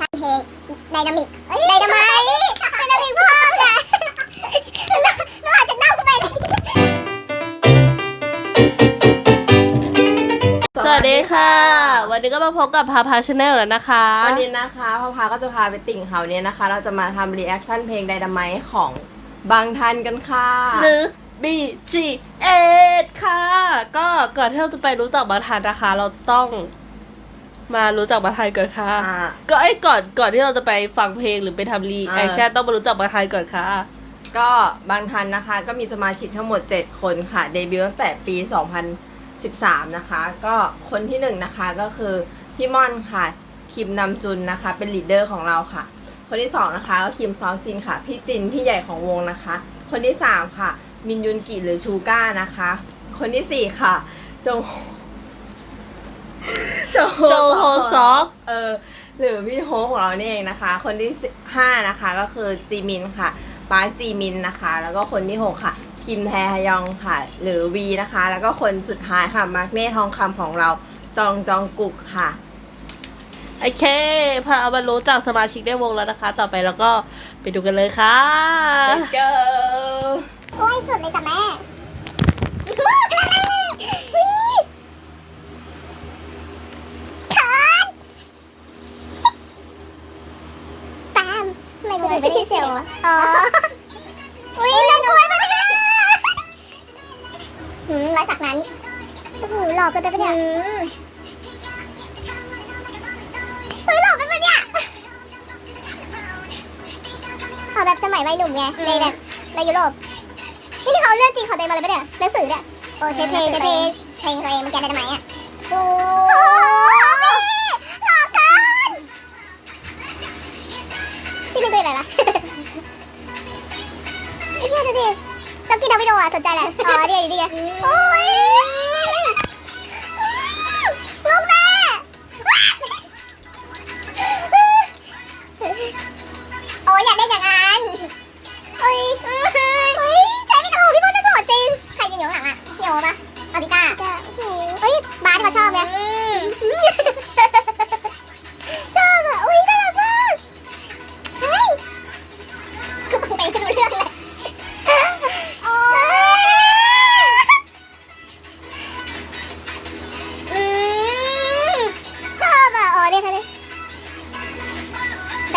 สร้างเพลงไดนามิกไดนาไมไดนามิกพ่อค่ะน้องอาจจะเน่าขึ้นไปเลยสวัสดีค่ะ วันนี้ก็มาพบกับพาพาชาแนลแล้วนะคะ วันนี้นะคะพ่อพาก็จะพาไปติ่งเขาเนี่ยนะคะ เราจะมาทำรีแอคชั่นเพลงไดนาไมของบางทันกันค่ะ หรือ B G เอค่ะ ก็ก่อนที่เราจะไปรู้จักบางทันนะคะ เราต้อง มารู้จักบางทันก่อนค่ะ อ่า ก็ไอ้ยก่อนก่อนที่เราจะไปฟังเพลงหรือไปทำรีอ่าแอคชั่นต้องมารู้จักบางทันก่อนค่ะ ก็บางทันนะคะ ก็มีสมาชิกทั้งหมด 7 คนค่ะ เดบิวต์ตั้งแต่ปี 2013 นะคะ ก็คนที่หนึ่งนะคะก็คือพี่ม่อนค่ะ คิมนำจุนนะคะ เป็นลีดเดอร์ของเราค่ะ คนที่สองนะคะก็คิมซองจินค่ะ พี่จินพี่ใหญ่ของวงนะคะ คนที่สามค่ะ มินยุนกิหรือชูก้านะคะ คนที่สี่ค่ะ จง โจโจโฮซอกเออหรือพี่โฮปของเรานี่เองนะคะ คนที่สิห้านะคะก็คือจีมินค่ะป้าจีมินนะคะ แล้วก็คนที่หกค่ะคิมแทฮยองค่ะ หรือวีนะคะ แล้วก็คนสุดท้ายค่ะมาร์กเน่ทองคำของเราจองจองกุกค่ะโอเคพาเอามารู้จักสมาชิกในวงแล้วนะคะ ต่อไปเราก็ไปดูกันเลยค่ะ Let's go โอ้ยสุดเลยจ้ะแม่ขาดตาม ทำไมดูถึงไม่ได้เซลล์อะอ๋อ อุ้ยน้องกล้วยมาเนี่ยหืมรอยสักนั้นโอ้โหหลอกกันไปปะเนี่ยเฮ้ยหลอกกันปะเนี่ยเอาแบบสมัยวัยหนุ่มไงในแบบในยุโรป นี่ที่เขาเรื่องจริงเขาเต็มมาเลยปะเนี่ยหนังสือเนี่ย โอ้เทเพลงเทเพลงเพลงตัวเองมันแกได้ทำไมอะโอ้ อ๋อ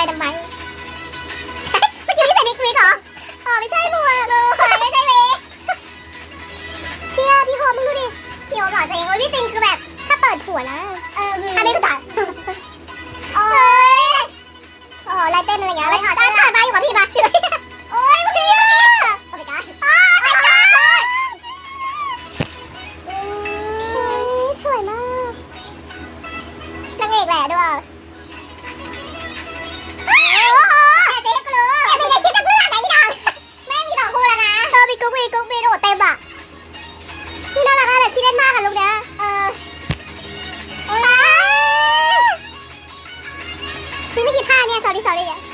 ได้ดำไมเมื่อกี้ไม่ใส่วิกวิกเหรอ อ๋อไม่ใช่หมวกเออไม่ใช่วิกเชี่ยพี่โฮมมึงดูดิพี่โฮมหล่อตัวเองโอ้ยพี่จริงคือแบบ ถ้าเปิดหัวนะ เอออันนี้ก็ตัดโอ้ยโอ้โหลายเต้นอะไรอย่างเงี้ยเลยถอดถอดมาอยู่กับพี่มาโอ้ยพี่เมื่อกี้โอ้ยก้าโอ้ยก้าสวยมากนางเอกแหละด้วยโเล่นมากอะลูกเนี้ยเออโอ้ยพี่ไม่กี่ท่าเนี่ย sorry sorry อะเ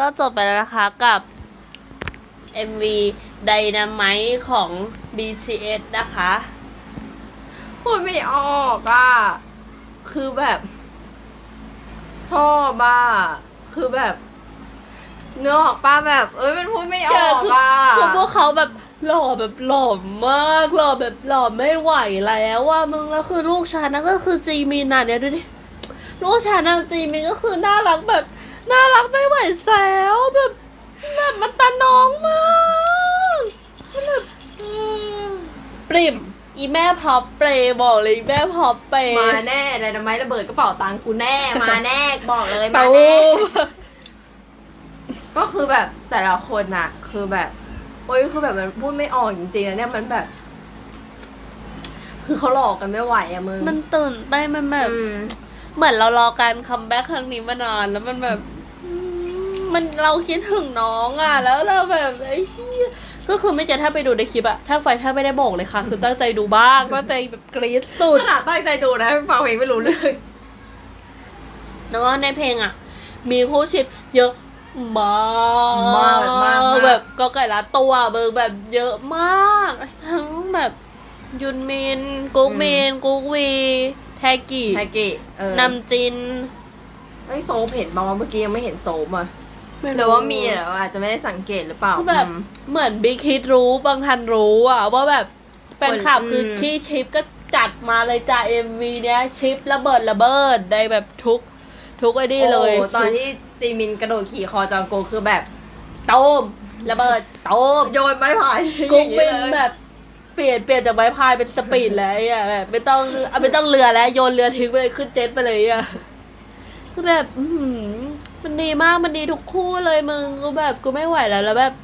ก็จบไปแล้วนะคะกับ MV Dynamite ของ BTS นะคะพูดไม่ออกอะ คือแบบ ชอบอะ คือแบบเนื้อออกป้าแบบ เอ้ยมันพูดไม่อเจออกคืออะคือพวกเขาแบบหล่อแบบหล่อมากหล่อแบบหล่อไม่ไหวแล้วว่ามึงแล้วคือลูกชายนั่นก็คือจีมินน่ะเนี่ยดูดิลูกชายนางจีมินก็คือน่ารักแบบ น่ารักไม่ไหวแซวแบบแบบมันตาน้องมากมันแบบอืมปริมอีแม่พอปเปรย์บอกเลยอีแม่พอปเปรย์มาแน่เลยทำไมระเบิดกระเป๋าตังค์กูแน่มาแน่บอกเลยมาเตาแน่ก็คือแบบแต่ละคนน่ะคือแบบโอ้ยคือแบบมันพูดไม่ออกจริงๆนะเนี่ยมันแบบ คือเขาหลอกกันไม่ไหวอะมึงมันตื่นเต้นมันแบบ อืม เหมือนเรารอการคัมแบ็กครั้งนี้มานานแล้วมันแบบอืมมันเราคิดถึงน้องอะ แล้วเราแบบไอ้ที่ก็คือไม่เจถ้าไปดูในคลิปอะถ้าไฟถ้าไม่ได้บอกเลยค่ะ คือตั้งใจดูบ้างตั้งใจแบบกรี๊ดสุดขนาดตั้งใจดูนะฟังเพลงไม่รู้เรื่องแล้วก็ในเพลงอะมีคู่ชิปเยอะมากมากแบบมากมากแบบก็ไก่ละตัวเบิร์แบบเยอะมาก ทั้งแบบยุนมินกุ๊กมินกุ๊กวี แทกิไทกิเออนำจินไอ้ยโซมเห็นบ้างว่าเมื่อกี้ยังไม่เห็นโซมอะไม่หรือว่ามีแต่ว่าอาจจะไม่ได้สังเกตหรือเปล่าคือแบบอืม เหมือนบิ๊กฮิตรู้บางทันรู้อะว่าแบบแฟนคลับคนคืออืมที่ชิปก็จัดมาเลยจ้าเอ็มวีเนี้ยชิประเบิดระเบิดได้แบบทุก ทุกไอ้นี่เลย โอ้ตอนที่จีมินกระโดดขี่คอจองโกคือแบบโตมระเบิดโตมโยนไม้พายกุ๊กวินแบบเปลี่ยนเปลี่ยนจากไม้พายเป็นสปีดแล้วอะแบบไม่ต้องเอาไม่ต้องเรือแล้วโยนเรือทิ้งไปเลยขึ้นเจ็ตไปเลยอะคือแบบอือหือมันดีมากมันดีทุกคู่เลยมึงกูแบบกูไม่ไหวแล้วแล้วแบบ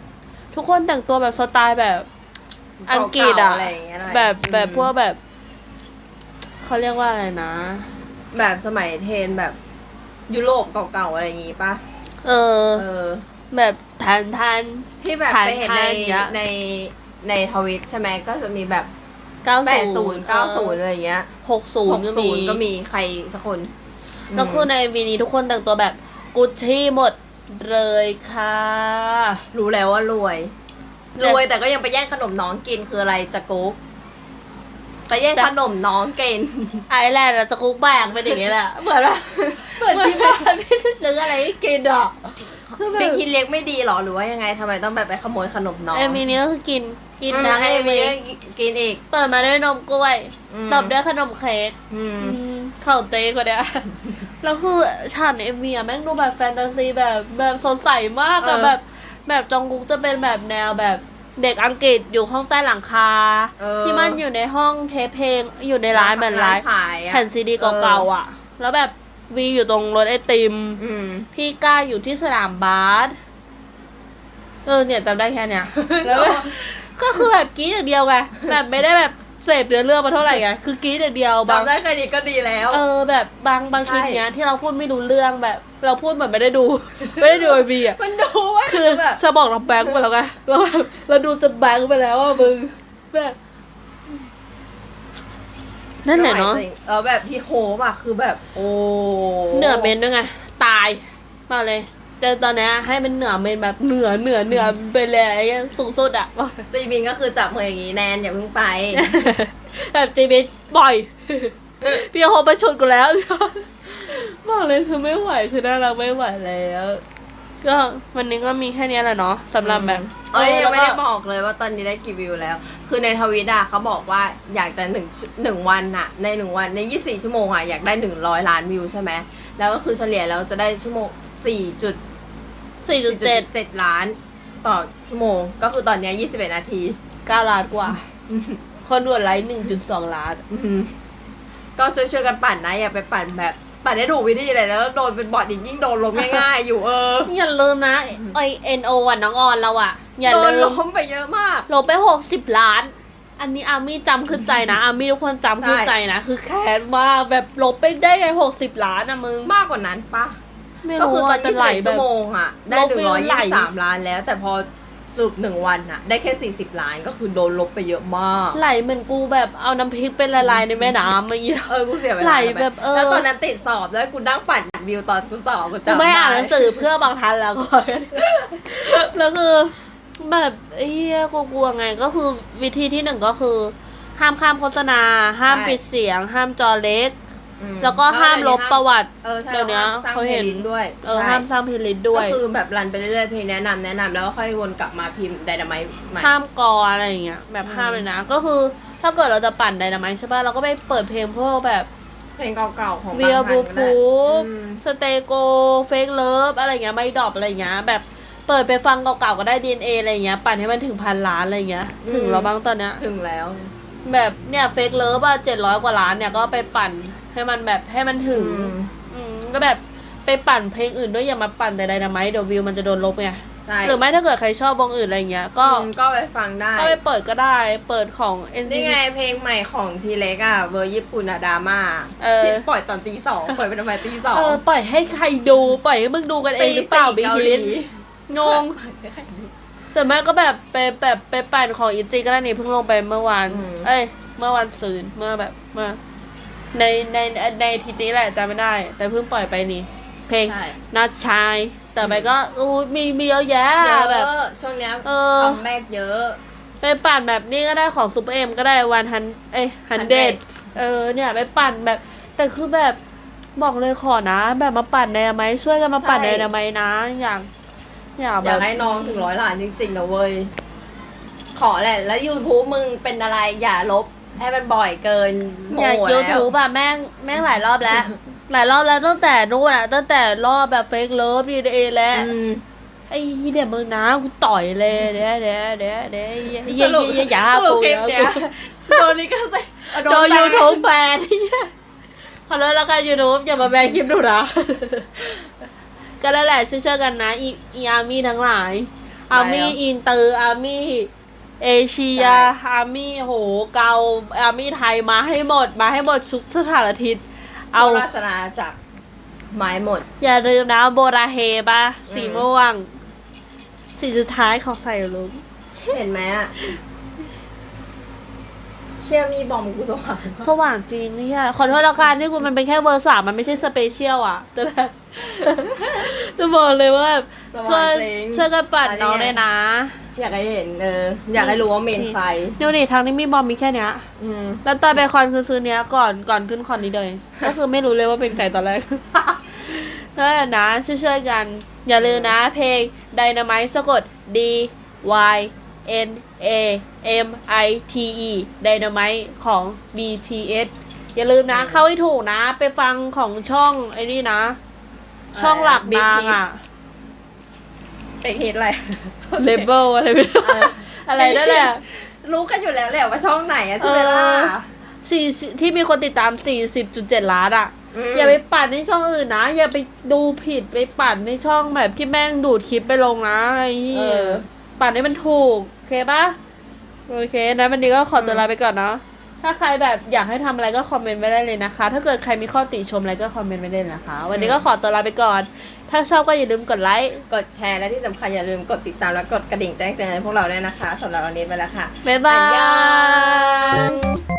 ทุกคนแต่งตัวแบบสไตล์แบบ อังกฤษอะเก่าๆอะไรอย่างเงี้ยหน่อยแบบแบบอืมพวกแบบเขาเรียกว่าอะไรนะ แบบสมัยเทรนแบบยุโรปเก่าๆอะไรอย่างงี้ปะเออ เออ แบบทันทันที่แบบถ่ายไปเห็นในถ่ายอย่างเงี้ยใน ในทวิตใช่ไหมก็จะมีแบบเก้าแปดศูศูนนย์ย์เก้าศูนย์อะไรอย่างเงี้ยหกศูนย์ก็มี60ก็มีใครสักคนแล้วคือในวีนี้ทุกคนแต่งตัวแบบกุชชี่หมดเลยค่ะ รู้แล้วว่ารวย แต่ รวยแต่ก็ยังไปแย่งขนมน้องกินคืออะไรจะกุ๊กไปแย่งขนมน้องกิน ไอแลนด์อะจะคุกแบกเป็นอย่างนี้แหละ เหมือนแบบเหมือนที่บ้านไม่ได้ซื้ออะไรให้กินอะ คือแบบ เป็นคิดเลี้ยงไม่ดีหรอหรือว่ายังไงทำไมต้องแบบไปขโมยขนมน้องเอมีนี้ก็คือกินกินอืมทั้งไอ้เอมีมีกินอีก เปิดมาด้วยนมกล้วย อืม ตบด้วยขนมเค้กอืม อืมเข้าเจ๊กว่าเนี้ยแล้วคือฉากในเอ็มวีอะแม่งดูแบบแฟนตาซีแบบแบบสดใสมากอะเออ แบบ แบบจองกุ๊กจะเป็นแบบแนวแบบเด็กอังกฤษอยู่ห้องใต้หลังคา เออที่มันอยู่ในห้องเทปเพลงอยู่ในร้านเหมือนร้านขายอะ แผ่นซีดีเก่าๆอะ แล้วแบบ วีอยู่ตรงรถไอติม อืม พี่ก้าอยู่ที่สนามบาสเออเนี่ยจำได้แค่เนี้ยแล้วแบบก็คือแบบกรี๊ดอย่างเดียวไงแบบไม่ได้แบบเสพเนื้อเรื่องมาเท่าไหร่ไงคือกรี๊ดอย่างเดียวบาง จำได้แค่นี้ก็ดีแล้ว เออแบบบางบางคลิปใช่เนี้ยที่เราพูดไม่รู้เรื่องแบบ เราพูดเหมือนไม่ได้ดู ไม่ได้ดูไอวีอะมันดูว่าคือแบบ สมองเราแบงค์ไปแล้วไงเราแบบเราดูจะแบงค์ไปแล้วอะมึงแบบ นั่นแหละเนาะเออแบบที่โฮมอะคือแบบ โอ้เหนือเมนด้วยไง ตายมาเลย แต่ตอนเนี้ยให้มันเหนือเมนแบบเหนือเหนือเหนือไปเลยไอ้สูงสุดอะบอกจีมินก็คือจับมืออย่างงี้แนนอย่าเพิ่งไป แบบจีบีบ่อย พี่โฮประชุดกูแล้ว บอกเลยคือไม่ไหวคือน่ารักไม่ไหวแล้ว ก็วันนี้ก็มีแค่เนี้ยแหละเนาะสำหรับแบบเอ้ยยังไม่ได้แล้วก็บอกเลยว่าตอนนี้ได้กี่วิวแล้ว คือในทวิตอะเขาบอกว่าอยากจะหนึ่งหนึ่งวันอะในหนึ่งวันในยี่สิบสี่ชั่วโมงอะอยากได้หนึ่งร้อยล้านวิวใช่ไหมแล้วก็คือเฉลี่ยแล้วจะได้ชั่วโมงสี่จุดสี่จุดเจ็ดเจ็ดล้าน ต่อชั่วโมง ก็คือตอนเนี้ยี่สิบเอ็ดนาทีเก้าล้านกว่า คนดูไลค์หนึ่งจุดสองล้านอืมก็ช่วยๆกันปั่นนะอย่าไปปั่นแบบ ปั่นได้ถูกวิธีเลยแล้วโดนเป็นบอทอีกยิ่งโดนล้มง่ายๆอยู่เอออย่าลืมนะไอเอ็นโอวันน้องออนเราอะอย่าโดลืนมล้มไปเยอะมากลงไปหกสิบล้าน อันนี้อามี่จำขึ้นใจนะอามี่ทุกคนจำขึ้นใจนะ คือแค้นมากแบบลบไปได้ไงหกสิบล้านอะมึงมากกว่านั้นปะไม่ก็รู้คือตอว่านจะยี่สิไหบลเอ็ดแบชั่บวโมงอะได้ลบหนึ่งร้อยไหลยี่สิบสามล้านแล้ว แต่พอ สรุปหนึ่งวันอะได้แค่สี่สิบล้านก็คือโดนลบไปเยอะมาก ไหลเหมือนกูแบบเอาน้ำพริกเป็นละลายในแม่น้ำมาเงี้ยเออกูเสียเวลาไหลแบบเออแล้วตอนนั้นติดสอบด้วยกูนั่งปั่นวิวตอนกูสอบกูกูจำไม่อ่านหด้นังสือเพื่อบางทันแล้วก่อนแล้วคือแบบเฮียกูกลัวไงก็คือวิธีที่หนึ่งก็คือ ห้ามข้ามโฆษณา ห้ามปิดเสียง ห้ามจอเล็ก อืมแล้วก็ห้ามลบประวัติ เออใช่เดี๋ยวนี้สร้างเขาเพลเห็นงลิ้นด้วยเออใช่ห้ามสร้างเพลย์ลิสต์ด้วยก็คือแบบรันไปเรื่อยๆเพลงแนะนำแนะนำแล้วก็ค่อยวนกลับมาพิมพ์ไดนาไมต์ใหม่ ห้ามกออะไรอย่างเงี้ยแบบห้ามเลยนะ ก็คือถ้าเกิดเราจะปั่นไดนาไมต์ใช่ป่ะเราก็ไปเปิดเพลงพวกแบบเพลงเก่าๆของเวียบางบูท่านก็ได้พูอืม สเตโกเฟกเลิฟอะไรเงี้ยไม่ดรอปอะไรเงี้ยแบบเปิดไปฟังเก่าๆก็ได้ DNA อะไรเงี้ยปั่นให้มันถึงพันล้านอะไรเงี้ยถึงแล้วบ้างตอนเนี้ยถึงแล้ว แบบเนี่ยเฟกเลิฟอะเจ็ดร้อยกว่าล้านเนี่ยก็ไปปั่น ให้มันแบบให้มันถึงอืมอืมก็แบบไปปั่นเพลงอื่นด้วยอย่ามาปั่นแต่ไดนาไมต์เดี๋ยววิวมันจะโดนลบไงใช่หรือไม่ถ้าเกิดใครชอบวงอื่นอะไรเงี้ย ก็อืมก็ไปฟังได้ ก็ไปเปิดก็ได้เปิดของ NCT นี่ ไงเพลงใหม่ของทีเล็กอะเวอร์ญี่ปุ่นอะดราม่าเออ ที่ปล่อยตอนตีสองปล่อยไปทำไมตีสองเออปล่อยให้ใครดูปล่อยให้มึงดูกันเองหรือเปล่าตีบิ๊กสี่ฮิตเกาหลีงงปล่อยให้ใครดูแต่แม่ก็แบบไปแบบไปปั่นของอีจีก็ได้นี่เพิ่งลงไปเมื่อวาน อืม เอ้ย เมื่อวันซืนเมื่อแบบเมื่อ ในในในทีจีแหละจำไม่ได้ แต่เพิ่งปล่อยไปนี่ เพลงใช่ นัดชาย แต่ไปก็อู้มีมีเยอะแยะเยอะแบบช่วงเนี้ยเออ คัมแบ็กเยอะ ไปปั่นแบบนี้ก็ได้ของซูเปอร์เอ็มก็ได้วันฮันเอ้ฮันเด100 เออเนี่ยไปปั่นแบบ แต่คือแบบบอกเลยขอนะ แบบมาปั่นในอนามัยช่วยกันมาปั่นใช่ ในอนามัยนะ อยากอยากอแบยากบให้น้องถึงร้อยล้านจริงๆนะเว้ย ขอแหละ แล้ว YouTube มึงเป็นอะไรอย่าลบ ให้มันบ่อยเกินโมอยากโหยูแล้ว ทูบอะแม่งแม่งหลายรอบแล้ว หลายรอบแล้วตั้งแต่นู้นอะตั้งแต่รอบแบบเฟกเลิฟดีเอแล้วอืมไอ้เดี๋ยวมึงนะกูต่อยเลยเดี๋ยวเดี๋ยวเดี๋ยวเดี๋ยวอย่าอย่าสรุปอย่าอย่าสรุกูปคลิปอย่าเนี้ยกูโดนนี่ก็ใส่โดนยูทูบแบนขอโทษแล้วกันยูทูบอย่ามาแบนคลิปดูนะก็แล้วแหละช่วยๆกันนะอีอีอาร์มี่ทั้งหลายอาร์มี่อินเตอร์อาร์มี่ เอเชียอาร์มี่โหเกาอาร์มี่ไทยมาให้หมด มาให้หมดทุกสถานทิศเอาเอาราสนาจากไม้หมด อย่าลืมนะโบราเฮปะสีอืมม่วงสีสุดท้ายของใส่ลุงเห็นไหมอะ เชื่อมีบอมกูสว่างสว่างจริงเนี่ยขอโทษแล้วกันที่กูมันเป็นแค่เวอร์สามมันไม่ใช่สเปเชียลอะแต่แบบจะบอกเลยว่าแบบสช่วว่ายงจริงช่วยกันปั่นน้องอันนี้เลยนะอยากให้เห็นเอออยากให้รู้ว่าเมนใครดูดิทางนี้มีบอมมีแค่เนี้ย อืม แล้วตอนไปคอนคือซื้อเนี้ยก่อนก่อนขึ้นคอนนี้เลย ก็คือไม่รู้เลยว่าเป็นใครตอนแรก นั่นแหละนะช่วยๆกัน อย่าลืมนะเพลง Dynamite สะกด D Y N A M I T E Dynamite ของ BTS อย่าลืมนะ เข้าให้ถูกนะ ไปฟังของช่องไอ้นี่นะ ช่องหลัก Big นาง Hit อะเป็นฮิตอะไรเลเบลอะไรไม่รู้เอออะไรนั่นแหละรู้กันอยู่แล้วแหละว่าช่องไหนอะชื่อเบลล่าเออสี่ที่มีคนติดตาม40.7ล้านอะมอย่าไปปั่นในช่องอื่นนะ อย่าไปดูผิดไปปั่นในช่องแบบที่แม่งดูดคลิปไปลงนะไอ้เหี้เอยอ ปั่นให้มันถูก โอเคปะโอเคนะวันนี้ก็ขอตัวลาไปก่อนเนาะถ้าใครแบบอยากให้ทำอะไรก็คอมเมนต์ไว้ได้เลยนะคะ ถ้าเกิดใครมีข้อติชมอะไรก็คอมเมนต์ไว้ได้เลยนะคะ วันนี้ก็ขอตัวลาไปก่อน ถ้าชอบก็อย่าลืมกดไลค์กดแชร์และที่สำคัญอย่าลืมกดติดตามและกดกระดิ่งแจ้งเตือนให้พวกเราด้วยนะคะสำหรับวันนี้ไปแล้วค่ะบ๊ายบาอันยยอง